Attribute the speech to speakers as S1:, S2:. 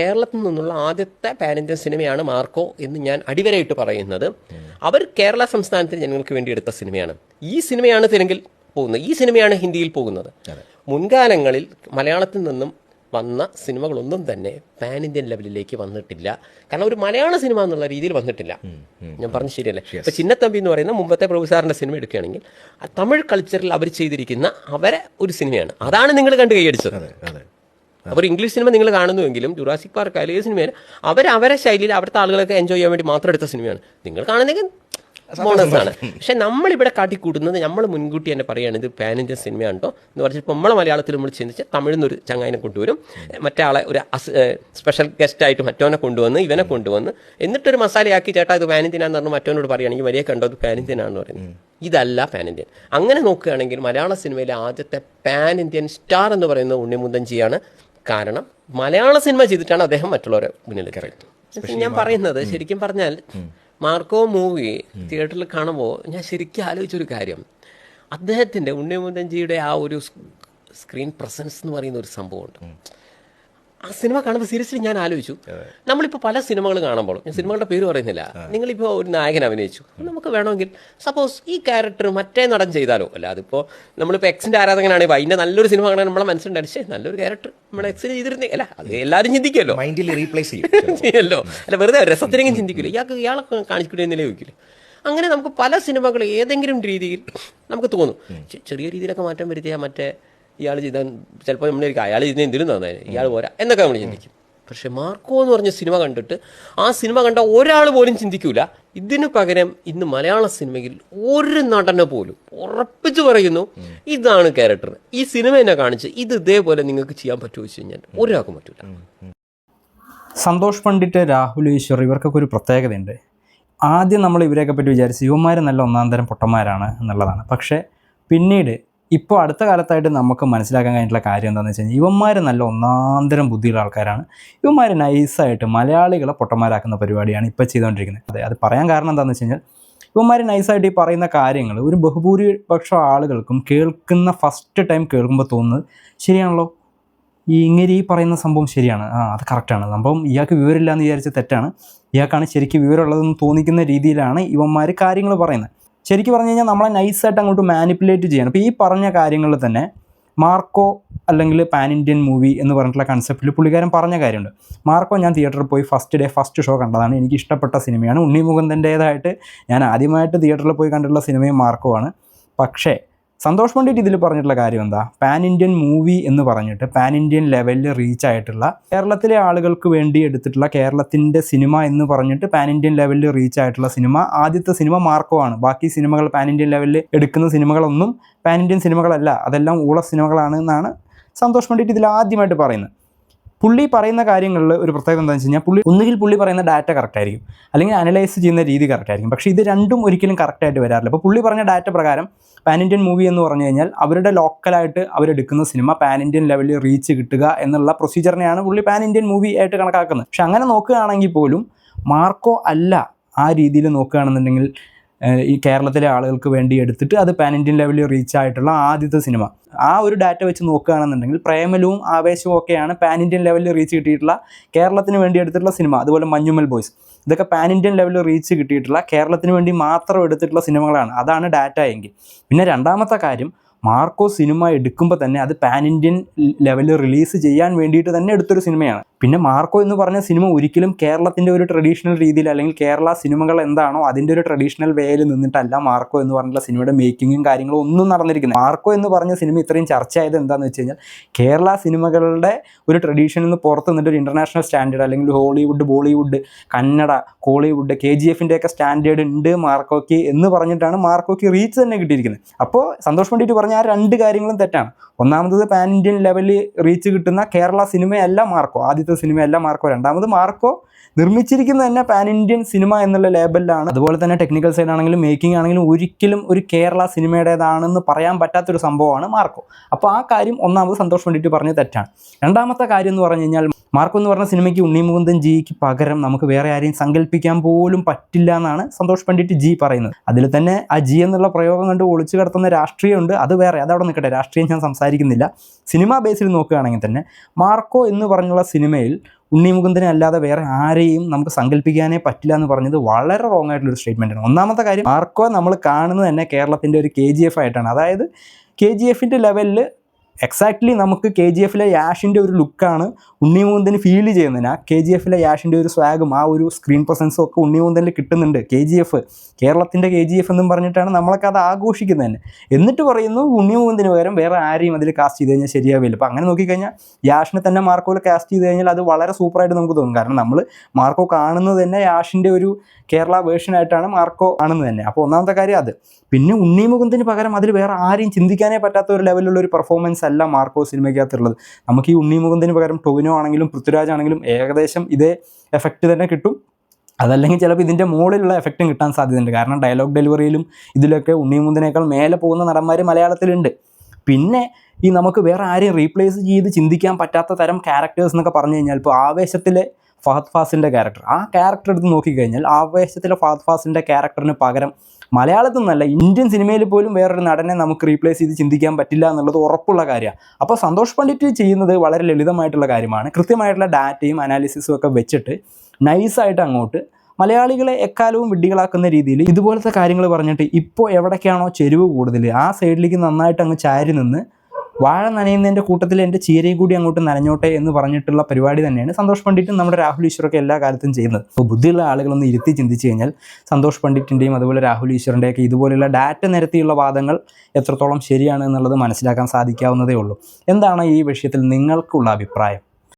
S1: കേരളത്തിൽ നിന്നുള്ള ആദ്യത്തെ പാൻ ഇന്ത്യൻ സിനിമയാണ് മാർക്കോ എന്ന് ഞാൻ അടിവരയിട്ട് പറയുന്നത്. അവർ കേരള സംസ്ഥാനത്തിന് ജനങ്ങൾക്ക് വേണ്ടി എടുത്ത സിനിമയാണ്. ഈ സിനിമയാണ് തെലുങ്കിൽ പോകുന്നത്. ഈ സിനിമയാണ് ഹിന്ദിയിൽ പോകുന്നത്. മുൻകാലങ്ങളിൽ മലയാളത്തിൽ നിന്നും വന്ന സിനിമകളൊന്നും തന്നെ പാൻ ഇന്ത്യൻ ലെവലിലേക്ക് വന്നിട്ടില്ല. കാരണം ഒരു മലയാള സിനിമ എന്നുള്ള രീതിയിൽ വന്നിട്ടില്ല. ഞാൻ പറഞ്ഞു ശരിയല്ലേ? ഇപ്പൊ ചിന്നത്തമ്പി എന്ന് പറയുന്ന മുമ്പത്തെ പ്രഭുസാറിന്റെ സിനിമ എടുക്കുകയാണെങ്കിൽ തമിഴ് കൾച്ചറിൽ അവർ ചെയ്തിരിക്കുന്ന അവരെ ഒരു സിനിമയാണ്. അതാണ് നിങ്ങൾ കണ്ടു കൈയടിച്ചത്. അപ്പോൾ ഇംഗ്ലീഷ് സിനിമ നിങ്ങൾ കാണുന്നുവെങ്കിലും ജുറാസിക് പാർക്ക് ഏത് സിനിമയാണ് അവർ അവരെ ശൈലിയിൽ അവിടുത്തെ ആളുകളൊക്കെ എൻജോയ് ചെയ്യാൻ വേണ്ടി മാത്രം എടുത്ത സിനിമയാണ് നിങ്ങൾ കാണുന്നെങ്കിൽ ാണ് ആണ്. പക്ഷെ നമ്മളിവിടെ കാട്ടിക്കൂട്ടുന്നത് നമ്മൾ മുൻകൂട്ടി തന്നെ പറയുകയാണ് ഇത് പാൻ ഇന്ത്യൻ സിനിമയാണ് കേട്ടോ എന്ന് പറഞ്ഞപ്പോൾ നമ്മളെ മലയാളത്തിൽ നമ്മൾ ചിന്തിച്ച് തമിഴിൽ നിന്ന് ഒരു ചങ്ങായിനെ കൊണ്ടുവരും. മറ്റേ ആളെ ഒരു സ്പെഷ്യൽ ഗസ്റ്റ് ആയിട്ട് മറ്റവനെ കൊണ്ടുവന്ന് ഇവനെ കൊണ്ടുവന്ന് എന്നിട്ടൊരു മസാലയാക്കി ചേട്ടാ ഇത് പാൻ ഇന്ത്യനാന്ന് പറഞ്ഞ് മറ്റോനോട് പറയുകയാണെങ്കിൽ വലിയ കണ്ടോ ഇത് പാൻ ഇന്ത്യനാണെന്ന് പറയുന്നത്? ഇതല്ല പാൻ ഇന്ത്യൻ അങ്ങനെ നോക്കുകയാണെങ്കിൽ മലയാള സിനിമയിലെ ആദ്യത്തെ പാൻ ഇന്ത്യൻ സ്റ്റാർ എന്ന് പറയുന്നത് ഉണ്ണിമുന്തൻജിയാണ് കാരണം മലയാള സിനിമ ചെയ്തിട്ടാണ് അദ്ദേഹം മറ്റുള്ളവരെ മുന്നിൽ ഞാൻ പറയുന്നത് ശരിക്കും പറഞ്ഞാൽ മാർക്കോ മൂവി തിയേറ്ററിൽ കാണുമ്പോൾ ഞാൻ ശരിക്കും ആലോചിച്ചൊരു കാര്യം. അദ്ദേഹത്തിന്റെ ഉണ്ണിമുന്തൻജിയുടെ ആ ഒരു സ്ക്രീൻ പ്രസൻസ് എന്ന് പറയുന്ന ഒരു സംഭവമുണ്ട്. ആ സിനിമ കാണുമ്പോൾ സീരിയസ്ലി ഞാൻ ആലോചിച്ചു. നമ്മളിപ്പോൾ പല സിനിമകൾ കാണുമ്പോൾ ഞാൻ സിനിമകളുടെ പേര് പറയുന്നില്ല. നിങ്ങളിപ്പോൾ ഒരു നായകൻ അഭിനയിച്ചു. നമുക്ക് വേണമെങ്കിൽ സപ്പോസ് ഈ ക്യാരക്ടർ മറ്റേ നടൻ ചെയ്താലോ? അല്ല അതിപ്പോൾ നമ്മളിപ്പോൾ എക്സിന്റെ ആരാധകനാണെങ്കിൽ അതിന്റെ നല്ലൊരു സിനിമ കാണാൻ നമ്മളെ മനസ്സിലുണ്ടായിരുന്നു പക്ഷേ നല്ലൊരു ക്യാരക്ടർ നമ്മുടെ എക്സിന് ചെയ്തിരുന്നേ. അല്ല അത് എല്ലാവരും ചിന്തിക്കുമല്ലോ
S2: മൈൻഡിൽ റീപ്ലേസ് ചെയ്യും.
S1: ചെയ്യല്ലോ അല്ല വെറുതെ രസത്തിനെങ്കിലും ചിന്തിക്കില്ല ഇയാൾക്ക് ഇയാളെ കാണിച്ചിട്ടില്ലെന്നേ ചോദിക്കില്ല അങ്ങനെ നമുക്ക് പല സിനിമകൾ ഏതെങ്കിലും രീതിയിൽ നമുക്ക് തോന്നും. ചെറിയ രീതിയിലൊക്കെ മാറ്റം വരുത്തിയാൽ മറ്റേ ഇയാൾ ചെയ്താൽ ചിലപ്പോൾ നമ്മളിരിക്കും അയാൾ ചെയ്ത എന്തിനും നന്നായി ഇയാൾ പോരാ എന്നൊക്കെ നമ്മൾ ചിന്തിക്കും. പക്ഷെ മാർക്കോ എന്ന് പറഞ്ഞ സിനിമ കണ്ടിട്ട് ആ സിനിമ കണ്ട ഒരാൾ പോലും ചിന്തിക്കൂല. ഇതിനു പകരം ഇന്ന് മലയാള സിനിമയിൽ ഒരു നടനെ പോലും ഉറപ്പിച്ചു പറയുന്നു ഇതാണ് ക്യാരക്ടർ ഈ സിനിമ എന്നെ കാണിച്ച് ഇത് ഇതേപോലെ നിങ്ങൾക്ക് ചെയ്യാൻ പറ്റുമോ വെച്ച് കഴിഞ്ഞാൽ ഒരാൾക്കും പറ്റൂല.
S3: സന്തോഷ് പണ്ഡിറ്റ് രാഹുൽ ഈശ്വർ ഇവർക്കൊക്കെ ഒരു പ്രത്യേകതയുണ്ട്. ആദ്യം നമ്മൾ ഇവരെയൊക്കെ പറ്റി വിചാരിച്ച് ഇവന്മാർ നല്ല ഒന്നാം തരം പൊട്ടന്മാരാണ് എന്നുള്ളതാണ്. പക്ഷേ പിന്നീട് ഇപ്പോൾ അടുത്ത കാലത്തായിട്ട് നമുക്ക് മനസ്സിലാക്കാൻ കഴിഞ്ഞിട്ടുള്ള കാര്യം എന്താണെന്ന് വെച്ച് കഴിഞ്ഞാൽ ഇവന്മാർ നല്ല ഒന്നാന്തരം ബുദ്ധിയുള്ള ആൾക്കാരാണ്. ഇവന്മാർ നൈസായിട്ട് മലയാളികളെ പൊട്ടന്മാരാക്കുന്ന പരിപാടിയാണ് ഇപ്പോൾ ചെയ്തുകൊണ്ടിരിക്കുന്നത് അതെ അത് പറയാൻ കാരണം എന്താണെന്ന് വെച്ച് കഴിഞ്ഞാൽ ഇവന്മാർ നൈസായിട്ട് ഈ പറയുന്ന കാര്യങ്ങൾ ഒരു ബഹുഭൂരിപക്ഷം ആളുകൾക്കും കേൾക്കുന്ന ഫസ്റ്റ് ടൈം കേൾക്കുമ്പോൾ തോന്നുന്നത് ശരിയാണല്ലോ? ഈ ഇങ്ങനെ ഈ പറയുന്ന സംഭവം ശരിയാണ്. ആ അത് കറക്റ്റാണ് സംഭവം ഇയാൾക്ക് വിവരമില്ല എന്ന് വിചാരിച്ച തെറ്റാണ്. ഇയാൾക്കാണ് ശരിക്കും വിവരമുള്ളതെന്ന് തോന്നിക്കുന്ന രീതിയിലാണ് ഇവന്മാർ കാര്യങ്ങൾ പറയുന്നത്. ശരിക്കും പറഞ്ഞു കഴിഞ്ഞാൽ നമ്മളെ നൈസായിട്ട് അങ്ങോട്ട് മാനിപ്പുലേറ്റ് ചെയ്യണം. അപ്പോൾ ഈ പറഞ്ഞ കാര്യങ്ങളിൽ തന്നെ മാർക്കോ അല്ലെങ്കിൽ പാൻ ഇന്ത്യൻ മൂവി എന്ന് പറഞ്ഞിട്ടുള്ള കൺസെപ്റ്റിൽ പുള്ളിക്കാരൻ പറഞ്ഞ കാര്യമുണ്ട്. മാർക്കോ ഞാൻ തിയേറ്ററിൽ പോയി ഫസ്റ്റ് ഡേ ഫസ്റ്റ് ഷോ കണ്ടതാണ്. എനിക്ക് ഇഷ്ടപ്പെട്ട സിനിമയാണ് ഉണ്ണി മുകുന്ദന്റേതായിട്ട് ഞാൻ ആദ്യമായിട്ട് തിയേറ്ററിൽ പോയി കണ്ടിട്ടുള്ള സിനിമയും മാർക്കോ ആണ്. പക്ഷേ സന്തോഷ് പണ്ഡിറ്റ് ഇതിൽ പറഞ്ഞിട്ടുള്ള കാര്യം എന്താ? പാൻ ഇന്ത്യൻ മൂവി എന്ന് പറഞ്ഞിട്ട് പാൻ ഇന്ത്യൻ ലെവലിൽ റീച്ച് ആയിട്ടുള്ള കേരളത്തിലെ ആളുകൾക്ക് വേണ്ടി എടുത്തിട്ടുള്ള കേരളത്തിന്റെ സിനിമ എന്ന് പറഞ്ഞിട്ട് പാൻ ഇന്ത്യൻ ലെവലിൽ റീച്ച് ആയിട്ടുള്ള സിനിമ ആദ്യത്തെ സിനിമ മാർക്കോ ആണ് ബാക്കി സിനിമകൾ പാൻ ഇന്ത്യൻ ലെവലിൽ എടുക്കുന്ന സിനിമകളൊന്നും പാൻ ഇന്ത്യൻ സിനിമകളല്ല അതെല്ലാം ഊള സിനിമകളാണ് എന്നാണ് സന്തോഷ് പണ്ഡിറ്റ് ഇതിൽ ആദ്യമായിട്ട് പറയുന്നത്. പുള്ളി പറയുന്ന കാര്യങ്ങളിൽ ഒരു പ്രത്യേകത എന്താണെന്ന് വെച്ച് കഴിഞ്ഞാൽ പുള്ളി ഒന്നുകിൽ പുള്ളി പറയുന്ന ഡാറ്റ കറക്റ്റ് ആയിരിക്കും. അല്ലെങ്കിൽ അനലൈസ് ചെയ്യുന്ന രീതി കറക്റ്റ് ആയിരിക്കും. പക്ഷേ ഇത് രണ്ടും ഒരിക്കലും കറക്റ്റ് ആയിട്ട് വരാറില്ല. അപ്പോൾ പുള്ളി പറഞ്ഞ ഡാറ്റ പ്രകാരം പാൻ ഇന്ത്യൻ മൂവി എന്ന് പറഞ്ഞു കഴിഞ്ഞാൽ അവരുടെ ലോക്കലായിട്ട് അവരെടുക്കുന്ന സിനിമ പാൻ ഇന്ത്യൻ ലെവലിൽ റീച്ച് കിട്ടുക എന്നുള്ള പ്രൊസീജിയറിനെയാണ് പുള്ളി പാൻ ഇന്ത്യൻ മൂവി ആയിട്ട് കണക്കാക്കുന്നത്. പക്ഷെ അങ്ങനെ നോക്കുകയാണെങ്കിൽ പോലും മാർക്കോ അല്ല ആ രീതിയിൽ നോക്കുകയാണെന്നുണ്ടെങ്കിൽ ഈ കേരളത്തിലെ ആളുകൾക്ക് വേണ്ടി എടുത്തിട്ട് അത് പാൻ ഇന്ത്യൻ ലെവലിൽ റീച്ച് ആയിട്ടുള്ള ആദ്യത്തെ സിനിമ ആ ഒരു ഡാറ്റ വെച്ച് നോക്കുകയാണെന്നുണ്ടെങ്കിൽ പ്രേമലവും ആവേശവും ഒക്കെയാണ് പാൻ ഇന്ത്യൻ ലെവലിൽ റീച്ച് കിട്ടിയിട്ടുള്ള കേരളത്തിന് വേണ്ടി എടുത്തിട്ടുള്ള സിനിമ അതുപോലെ മഞ്ഞുമൽ ബോയ്സ് ഇതൊക്കെ പാൻ ഇന്ത്യൻ ലെവലിൽ റീച്ച് കിട്ടിയിട്ടുള്ള കേരളത്തിന് വേണ്ടി മാത്രം എടുത്തിട്ടുള്ള സിനിമകളാണ് അതാണ് ഡാറ്റ എങ്കിൽ. പിന്നെ രണ്ടാമത്തെ കാര്യം മാർക്കോ സിനിമ എടുക്കുമ്പോൾ തന്നെ അത് പാൻ ഇന്ത്യൻ ലെവലിൽ റിലീസ് ചെയ്യാൻ വേണ്ടിയിട്ട് തന്നെ എടുത്തൊരു സിനിമയാണ്. പിന്നെ മാർക്കോ എന്ന് പറഞ്ഞ സിനിമ ഒരിക്കലും കേരളത്തിന്റെ ഒരു ട്രഡീഷണൽ രീതിയിൽ അല്ലെങ്കിൽ കേരള സിനിമകൾ എന്താണോ അതിന്റെ ഒരു ട്രഡീഷണൽ വേയിൽ നിന്നിട്ടല്ല മാർക്കോ എന്ന് പറഞ്ഞിട്ടുള്ള സിനിമയുടെ മേക്കിങ്ങും കാര്യങ്ങളും ഒന്നും നടന്നിരിക്കുന്നത്. മാർക്കോ എന്ന് പറഞ്ഞ സിനിമ ഇത്രയും ചർച്ചയായത് എന്താണെന്ന് വെച്ച് കഴിഞ്ഞാൽ കേരള സിനിമകളുടെ ഒരു ട്രഡീഷനിൽ നിന്ന് പുറത്ത് നിന്നിട്ട് ഒരു ഇന്റർനാഷണൽ സ്റ്റാൻഡേർഡ് അല്ലെങ്കിൽ Hollywood Bollywood Kannada Kollywood K G എഫിന്റെ ഒക്കെ സ്റ്റാൻഡേർഡ് ഉണ്ട് മാർക്കോക്ക് എന്ന് പറഞ്ഞിട്ടാണ് മാർക്കോക്ക് റീച്ച് തന്നെ കിട്ടിയിരിക്കുന്നത്. അപ്പോൾ സന്തോഷ് പണ്ഡിറ്റ് പറഞ്ഞ ആ രണ്ട് കാര്യങ്ങളും തെറ്റാണ്. ഒന്നാമത്തത് പാൻ ഇന്ത്യൻ ലെവലിൽ റീച്ച് കിട്ടുന്ന കേരള സിനിമയല്ല മാർക്കോ. ആദ്യത്തെ സിനിമയല്ല മാർക്കോ. രണ്ടാമത് മാർക്കോ നിർമ്മിച്ചിരിക്കുന്നത് തന്നെ പാൻ ഇന്ത്യൻ സിനിമ എന്നുള്ള ലേബലിലാണ് അതുപോലെ തന്നെ ടെക്നിക്കൽ സൈഡ് ആണെങ്കിലും മേക്കിംഗ് ആണെങ്കിലും ഒരിക്കലും ഒരു കേരള സിനിമയുടേതാണെന്ന് പറയാൻ പറ്റാത്തൊരു സംഭവമാണ് മാർക്കോ. അപ്പോൾ ആ കാര്യം ഒന്നാമത് സന്തോഷ് പണ്ഡിറ്റ് പറഞ്ഞ് തെറ്റാണ്. രണ്ടാമത്തെ കാര്യം എന്ന് പറഞ്ഞു കഴിഞ്ഞാൽ മാർക്കോ എന്ന് പറഞ്ഞ സിനിമയ്ക്ക് ഉണ്ണിമുകുന്ദൻ ജിക്ക് പകരം നമുക്ക് വേറെ ആരെയും സങ്കല്പിക്കാൻ പോലും പറ്റില്ല എന്നാണ് സന്തോഷ് പണ്ഡിറ്റ് ജി പറയുന്നത്. അതിൽ തന്നെ ആ ജി എന്നുള്ള പ്രയോഗം കണ്ട് ഒളിച്ചു കിടത്തുന്ന രാഷ്ട്രീയമുണ്ട്. അത് വേറെ അതവിടെ നിൽക്കട്ടെ. രാഷ്ട്രീയം ഞാൻ സംസാരിക്കുന്നില്ല. സിനിമാ ബേസിൽ നോക്കുകയാണെങ്കിൽ തന്നെ മാർക്കോ എന്ന് പറഞ്ഞുള്ള സിനിമയിൽ ഉണ്ണി മുകുന്ദനെ അല്ലാതെ വേറെ ആരെയും നമുക്ക് സങ്കല്പിക്കാനേ പറ്റില്ല എന്ന് പറഞ്ഞത് വളരെ റോങ് ആയിട്ടുള്ള ഒരു സ്റ്റേറ്റ്മെന്റ് ആണ്. ഒന്നാമത്തെ കാര്യം മാർക്കോ നമ്മൾ കാണുന്നത് തന്നെ കേരളത്തിന്റെ ഒരു കെ ആയിട്ടാണ്. അതായത് കെ ജി എഫിന്റെ ലെവലിൽ എക്സാക്ട്ലി നമുക്ക് കെ ജി എഫിലെ യാഷിന്റെ ഒരു ലുക്കാണ് ഉണ്ണിമുകുന്ദന് ഫീൽ ചെയ്യുന്നതിന് ആ കെ ജി എഫിലെ യാഷിന്റെ ഒരു സ്വാഗും ആ ഒരു സ്ക്രീൻ പ്രസൻസും ഒക്കെ ഉണ്ണിമുകുന്ദനിൽ കിട്ടുന്നുണ്ട്. കെ ജി എഫ് കേരളത്തിന്റെ കെ ജി എഫ് എന്നും പറഞ്ഞിട്ടാണ് നമ്മളൊക്കെ അത് ആഘോഷിക്കുന്നത് തന്നെ. എന്നിട്ട് പറയുന്നു ഉണ്ണിമുകുന്ദന് പകരം വേറെ ആരെയും അതിൽ കാസ്റ്റ് ചെയ്ത് കഴിഞ്ഞാൽ ശരിയാവില്ല. അപ്പോൾ അങ്ങനെ നോക്കിക്കഴിഞ്ഞാൽ യാഷിനെ തന്നെ മാർക്കോയിൽ കാസ്റ്റ് ചെയ്ത് കഴിഞ്ഞാൽ അത് വളരെ സൂപ്പറായിട്ട് നമുക്ക് തോന്നും. കാരണം നമ്മൾ മാർക്കോ കാണുന്നത് തന്നെ യാഷിന്റെ ഒരു കേരള വേർഷനായിട്ടാണ് മാർക്കോ കാണുന്നത് തന്നെ. അപ്പോൾ ഒന്നാമത്തെ കാര്യം അത്. പിന്നെ ഉണ്ണി മുകുന്ദന് പകരം അതിൽ വേറെ ആരെയും ചിന്തിക്കാനേ പറ്റാത്ത ഒരു ലെവലിലുള്ള ഒരു പെർഫോമൻസ് അല്ല മാർക്കോ സിനിമയ്ക്കകത്തുള്ളത്. നമുക്ക് ഈ ഉണ്ണി മുകുന്ദന് പകരം ടൊവിനോ ആണെങ്കിലും പൃഥ്വിരാജ് ആണെങ്കിലും ഏകദേശം ഇതേ എഫക്റ്റ് തന്നെ കിട്ടും. അതല്ലെങ്കിൽ ചിലപ്പോൾ ഇതിന്റെ മുകളിലുള്ള എഫക്റ്റും കിട്ടാൻ സാധ്യതയുണ്ട്. കാരണം ഡയലോഗ് ഡെലിവറിയിലും ഇതിലൊക്കെ ഉണ്ണിമുന്തിനേക്കാൾ മേലെ പോകുന്ന നടന്മാർ മലയാളത്തിലുണ്ട്. പിന്നെ ഈ നമുക്ക് വേറെ ആരെയും റീപ്ലേസ് ചെയ്ത് ചിന്തിക്കാൻ പറ്റാത്ത തരം ക്യാരക്ടേഴ്സ് എന്നൊക്കെ പറഞ്ഞു കഴിഞ്ഞാൽ ഇപ്പോൾ ആവേശത്തിലെ ഫഹദ് ഫാസിന്റെ ക്യാരക്ടർ ആ ക്യാരക്ടർ എടുത്ത് നോക്കിക്കഴിഞ്ഞാൽ ആവേശത്തിലെ ഫഹദ് ഫാസിന്റെ ക്യാരക്ടറിന് പകരം മലയാളത്തിൽ നിന്നല്ല ഇന്ത്യൻ സിനിമയിൽ പോലും വേറൊരു നടനെ നമുക്ക് റീപ്ലേസ് ചെയ്ത് ചിന്തിക്കാൻ പറ്റില്ല എന്നുള്ളത് ഉറപ്പുള്ള കാര്യമാണ്. അപ്പോൾ സന്തോഷ് പണ്ഡിറ്റ് ചെയ്യുന്നത് വളരെ ലളിതമായിട്ടുള്ള കാര്യമാണ്. കൃത്യമായിട്ടുള്ള ഡാറ്റയും അനാലിസിസും ഒക്കെ വെച്ചിട്ട് നൈസായിട്ട് അങ്ങോട്ട് മലയാളികളെ എക്കാലവും വിഡ്ഢികളാക്കുന്ന രീതിയിൽ ഇതുപോലത്തെ കാര്യങ്ങൾ പറഞ്ഞിട്ട് ഇപ്പോൾ എവിടേക്കാണോ ചെരുവ് കൂടുതൽ ആ സൈഡിലേക്ക് നന്നായിട്ട് അങ്ങ് ചാരി നിന്ന് വാഴ നനയുന്നതിന്റെ കൂട്ടത്തിൽ എന്റെ ചീരയും കൂടി അങ്ങോട്ട് നനഞ്ഞോട്ടെ എന്ന് പറഞ്ഞിട്ടുള്ള പരിപാടി തന്നെയാണ് സന്തോഷ് പണ്ഡിറ്റും നമ്മുടെ രാഹുൽ ഈശ്വറൊക്കെ എല്ലാ കാലത്തും ചെയ്യുന്നത്. അപ്പോൾ ബുദ്ധിയുള്ള ആളുകളൊന്ന് ഇരുത്തി ചിന്തിച്ച് കഴിഞ്ഞാൽ സന്തോഷ് പണ്ഡിറ്റിന്റെയും അതുപോലെ രാഹുൽ ഈശ്വറിന്റെയൊക്കെ ഇതുപോലെയുള്ള ഡാറ്റ നിരത്തിയുള്ള വാദങ്ങൾ എത്രത്തോളം ശരിയാണ് എന്നുള്ളത് മനസ്സിലാക്കാൻ സാധിക്കാവുന്നതേ ഉള്ളൂ. എന്താണ് ഈ വിഷയത്തിൽ നിങ്ങൾക്കുള്ള അഭിപ്രായം?